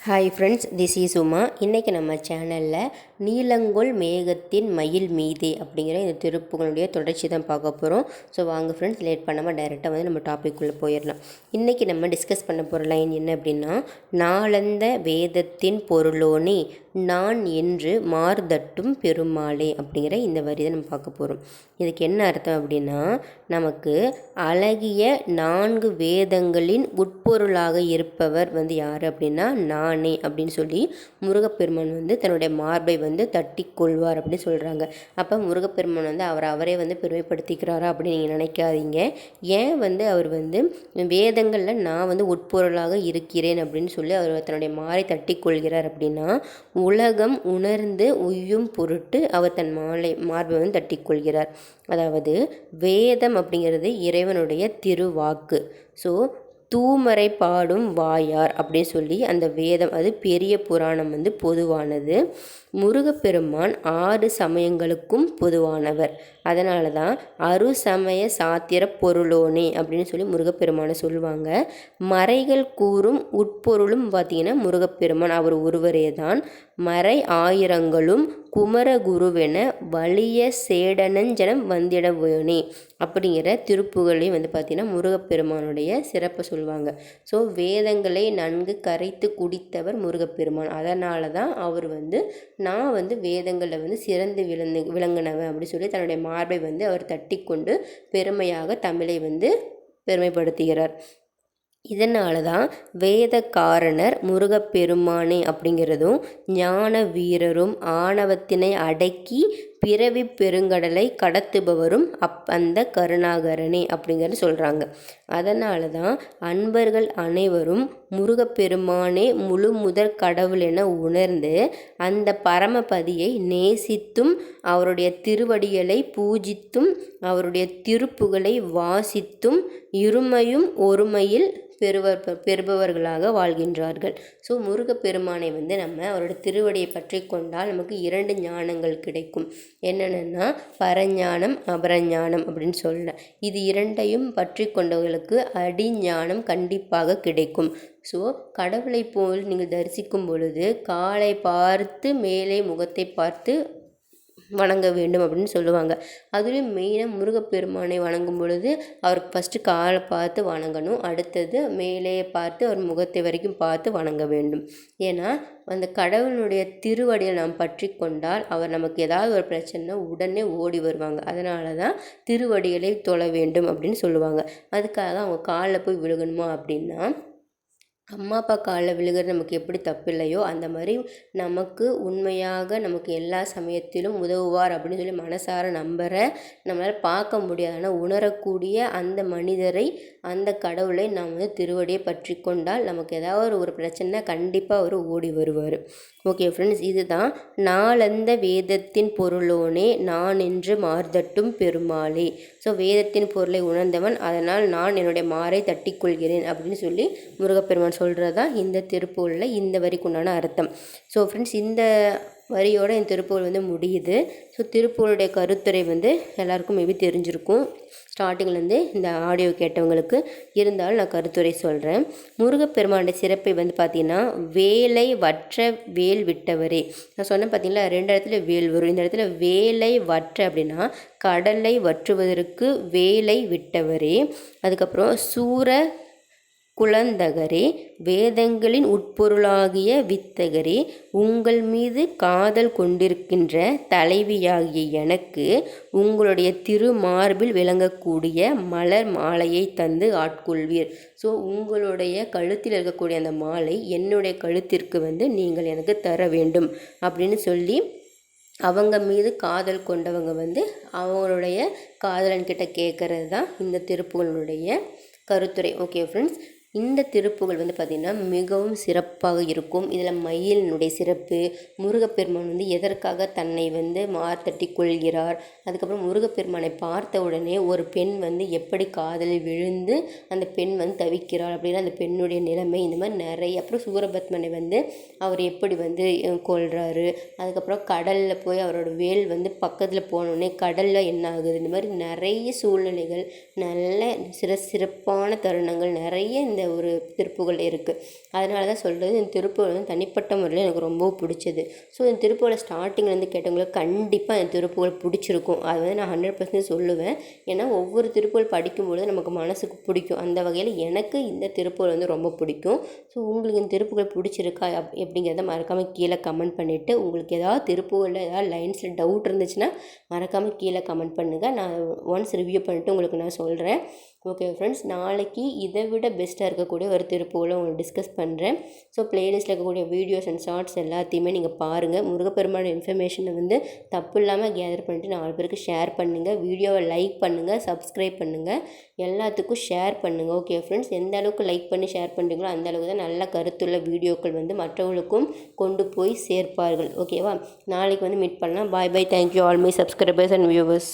Hi friends this is Uma இன்றைக்கி நம்ம சேனலில் நீலங்கொள் மேகத்தின் மயில் மீதே அப்படிங்கிற இந்த திருப்புகளுடைய தொடர்ச்சி தான் பார்க்க போகிறோம் ஸோ வாங்க ஃப்ரெண்ட்ஸ் லேட் பண்ணாமல் டைரெக்டாக வந்து நம்ம டாப்பிக்குள்ளே போயிடலாம். இன்றைக்கி நம்ம டிஸ்கஸ் பண்ண போகிற லைன் என்ன அப்படின்னா நாளந்த வேதத்தின் பொருளோனே நான் என்று மார்தட்டும் பெருமாளே அப்படிங்கிற இந்த வரி தான் நம்ம பார்க்க போகிறோம் இதுக்கு என்ன அர்த்தம் அப்படின்னா நமக்கு அழகிய நான்கு வேதங்களின் உட்பொருளாக இருப்பவர் வந்து யார் அப்படின்னா நான் அப்படின்னு சொல்லி முருகப்பெருமான் வந்து தன்னுடைய மார்பை வந்து தட்டி கொள்வார் அப்படின்னு சொல்கிறாங்க அப்போ முருகப்பெருமான் வந்து அவர் அவரே வந்து பெருமைப்படுத்திக்கிறாரா அப்படின்னு நீங்கள் நினைக்காதீங்க. ஏன் வந்து அவர் வந்து வேதங்களில் நான் வந்து உட்பொருளாக இருக்கிறேன் அப்படின்னு சொல்லி அவர் தன்னுடைய மாறை தட்டி கொள்கிறார் அப்படின்னா உலகம் உணர்ந்து உய்யும் பொருட்டு அவர் தன் மாலை மார்பை வந்து தட்டிக்கொள்கிறார் அதாவது வேதம் அப்படிங்கிறது இறைவனுடைய திருவாக்கு. ஸோ தூமறை பாடும் வாயார் அப்படின்னு சொல்லி அந்த வேதம் அது பெரிய புராணம் வந்து பொதுவானது. முருகப்பெருமான் ஆறு சமயங்களுக்கும் பொதுவானவர். அதனால தான் அரு சமய சாத்திர பொருளோனே அப்படின்னு சொல்லி முருகப்பெருமானை சொல்லுவாங்க. மறைகள் கூறும் உட்பொருளும் பார்த்திங்கன்னா முருகப்பெருமான் அவர் ஒருவரே தான் மறை ஆயிரங்களும் குமரகுருவென வலிய சேடனஞ்சனம் வந்திடவேணே அப்படிங்கிற திருப்புகளையும் வந்து பார்த்திங்கன்னா முருகப்பெருமானுடைய சிறப்பை சொல்லுவாங்க ஸோ வேதங்களை நன்கு கரைத்து குடித்தவர் முருகப்பெருமான். அதனால தான் அவர் வந்து நான் வந்து வேதங்களில் வந்து சிறந்து விளந்து விளங்கினவன் அப்படின்னு சொல்லி தன்னுடைய மார்பை வந்து அவர் தட்டி கொண்டு பெருமையாக தமிழை வந்து பெருமைப்படுத்துகிறார். இதனால தான் வேதக்காரணர் முருகப்பெருமானே அப்படிங்கிறதும் ஞான வீரரும் ஆணவத்தினை அடக்கி பிறவி பெருங்கடலை கடத்துபவரும் அப் அந்த கருணாகரனே அப்படிங்கிறது சொல்கிறாங்க அதனால தான் அன்பர்கள் அனைவரும் முருகப்பெருமானே முழு முதற் கடவுள் என உணர்ந்து அந்த பரமபதியை நேசித்தும் அவருடைய திருவடிகளை பூஜித்தும் அவருடைய திருப்புகளை வாசித்தும் இருமையும் ஒருமையில் பெறுவர் பெறுபவர்களாக வாழ்கின்றார்கள். ஸோ முருகப்பெருமானை வந்து நம்ம அவரோட திருவடியை பற்றி கொண்டால் நமக்கு இரண்டு ஞானங்கள் கிடைக்கும். என்னென்னா பரஞானம் அபரஞானம் அப்படின்னு சொல்ல இது இரண்டையும் பற்றி கொண்டவர்களுக்கு அடிஞானம் கண்டிப்பாக கிடைக்கும். ஸோ கடவுளை போல் நீங்கள் தரிசிக்கும் பொழுது காலை பார்த்து மேலே முகத்தை பார்த்து வணங்க வேண்டும் அப்படின்னு சொல்லுவாங்க. அதுலேயும் மெயினாக முருகப்பெருமானை வணங்கும் பொழுது அவருக்கு ஃபஸ்ட்டு காலை பார்த்து வணங்கணும். அடுத்தது மேலே பார்த்து அவர் முகத்தை வரைக்கும் பார்த்து வணங்க வேண்டும். ஏன்னா அந்த கடவுளுடைய திருவடியில் நாம் பற்றி கொண்டால் அவர் நமக்கு ஏதாவது ஒரு பிரச்சனைனா உடனே ஓடி வருவாங்க. அதனால தான் திருவடிகளை தொழ வேண்டும் அப்படின்னு சொல்லுவாங்க. அதுக்காக அவங்க காலில் போய் விழுகணுமா அப்படின்னா அம்மா அப்பா காலில் விழுகிறது நமக்கு எப்படி தப்பு இல்லையோ அந்த மாதிரி நமக்கு உண்மையாக நமக்கு எல்லா சமயத்திலும் உதவுவார் அப்படின்னு சொல்லி மனசார நம்புகிற நம்மளால் பார்க்க முடியாது. ஆனால் உணரக்கூடிய அந்த மனிதரை அந்த கடவுளை நாம் வந்து திருவடியை பற்றி கொண்டால் நமக்கு ஏதாவது ஒரு பிரச்சனை கண்டிப்பாக அவர் ஓடி வருவார். ஓகே ஃப்ரெண்ட்ஸ் இதுதான் நாளந்த வேதத்தின் பொருளோனே நான் என்று மார்தட்டும் பெருமாளே. ஸோ வேதத்தின் பொருளை உணர்ந்தவன் அதனால் நான் என்னுடைய மாறை தட்டிக்கொள்கிறேன் அப்படின்னு சொல்லி முருகப்பெருமான் சொல்கிறது தான் இந்த திருப்பூரில் இந்த வரிக்குண்டான அர்த்தம். ஸோ ஃப்ரெண்ட்ஸ் இந்த வரியோட இந்த திருப்பூர் வந்து முடியுது. ஸோ திருப்பூருடைய கருத்துரை வந்து எல்லாருக்கும் மேபி தெரிஞ்சிருக்கும். ஸ்டார்டிங்லேருந்து இந்த ஆடியோ கேட்டவங்களுக்கு இருந்தாலும் நான் கருத்துரை சொல்கிறேன் முருகப்பெருமானுடைய சிறப்பை வந்து பார்த்திங்கன்னா வேலை வற்ற வேல் விட்டவரே. நான் சொன்னேன் பார்த்தீங்களா ரெண்டு இடத்துல வேல் வரும். இந்த இடத்துல வேலை வற்ற அப்படின்னா கடலை வற்றுவதற்கு வேலை விட்டவரே. அதுக்கப்புறம் சூர குழந்தகரே வேதங்களின் உட்பொருளாகிய வித்தகரே உங்கள் மீது காதல் கொண்டிருக்கின்ற தலைவியாகிய எனக்கு உங்களுடைய திருமார்பில் விளங்கக்கூடிய மலர் மாலையை தந்து ஆட்கொள்வீர். ஸோ உங்களுடைய கழுத்தில் இருக்கக்கூடிய அந்த மாலை என்னுடைய கழுத்திற்கு வந்து நீங்கள் எனக்கு தர வேண்டும் அப்படின்னு சொல்லி அவங்க மீது காதல் கொண்டவங்க வந்து அவங்களுடைய காதலன்கிட்ட கேட்குறது தான் இந்த திருப்புகளுடைய கருத்துரை. ஓகே ஃப்ரெண்ட்ஸ் இந்த திருப்புகள் வந்து பார்த்திங்கன்னா மிகவும் சிறப்பாக இருக்கும். இதில் மயிலினுடைய சிறப்பு முருகப்பெருமான் வந்து எதற்காக தன்னை வந்து மார்த்தட்டி கொள்கிறார்? அதுக்கப்புறம் முருகப்பெருமானை பார்த்த உடனே ஒரு பெண் வந்து எப்படி காதலில் விழுந்து அந்த பெண் வந்து தவிக்கிறார் அப்படின்னா அந்த பெண்ணுடைய நிலைமை இந்த மாதிரி நிறைய அப்புறம் சூரபத்மனை வந்து அவர் எப்படி வந்து கொள்கிறாரு அதுக்கப்புறம் கடலில் போய் அவரோட வேல் வந்து பக்கத்தில் போனோடனே கடலில் என்ன ஆகுது? இந்த மாதிரி நிறைய சூழ்நிலைகள் நல்ல சிற சிறப்பான தருணங்கள் நிறைய இந்த ஒரு திருப்புகள் இருக்குது அதனால தான் சொல்கிறது இந்த திருப்புகள் வந்து தனிப்பட்ட முறையில் எனக்கு ரொம்ப பிடிச்சது. ஸோ இந்த திருப்புகளை ஸ்டார்டிங்லேருந்து கேட்டவங்களுக்கு கண்டிப்பாக இந்த திருப்புகள் பிடிச்சிருக்கும். அது வந்து நான் ஹண்ட்ரட் பர்சன்ட் சொல்லுவேன். ஏன்னா ஒவ்வொரு திருப்புகள் படிக்கும்பொழுது நமக்கு மனசுக்கு பிடிக்கும். அந்த வகையில் எனக்கு இந்த திருப்புகள் வந்து ரொம்ப பிடிக்கும். ஸோ உங்களுக்கு இந்த திருப்புகள் பிடிச்சிருக்கா? அப் எப்படிங்கிறத மறக்காமல் கீழே கமெண்ட் பண்ணிவிட்டு உங்களுக்கு ஏதாவது திருப்புகளில் ஏதாவது லைன்ஸில் டவுட் இருந்துச்சுன்னா மறக்காமல் கீழே கமெண்ட் பண்ணுங்கள் நான் ஒன்ஸ் ரிவ்யூ பண்ணிவிட்டு உங்களுக்கு நான் சொல்கிறேன் ஓகே ஃப்ரெண்ட்ஸ் நாளைக்கு இதை விட பெஸ்ட்டாக இருக்கக்கூடிய ஒரு திருப்புகளை உங்களுக்கு டிஸ்கஸ் பண்ணுறேன் ஸோ ப்ளேலிஸ்ட்டில் இருக்கக்கூடிய வீடியோஸ் அண்ட் ஷார்ட்ஸ் எல்லாத்தையுமே நீங்கள் பாருங்கள் முருகப்பெருமான இன்ஃபர்மேஷனை வந்து தப்பு இல்லாமல் கேதர் பண்ணிட்டு நாலு பேருக்கு ஷேர் பண்ணுங்கள் வீடியோவை லைக் பண்ணுங்கள் சப்ஸ்கிரைப் பண்ணுங்கள் எல்லாத்துக்கும் ஷேர் பண்ணுங்கள் ஓகே ஃப்ரெண்ட்ஸ் எந்த அளவுக்கு லைக் பண்ணி ஷேர் பண்ணுறீங்களோ அந்த அளவுக்கு தான் நல்ல கருத்துள்ள வீடியோக்கள் வந்து மற்றவங்களுக்கும் கொண்டு போய் சேர்ப்பார்கள். ஓகேவா நாளைக்கு வந்து மீட் பண்ணலாம். Bye bye thank you all my subscribers and viewers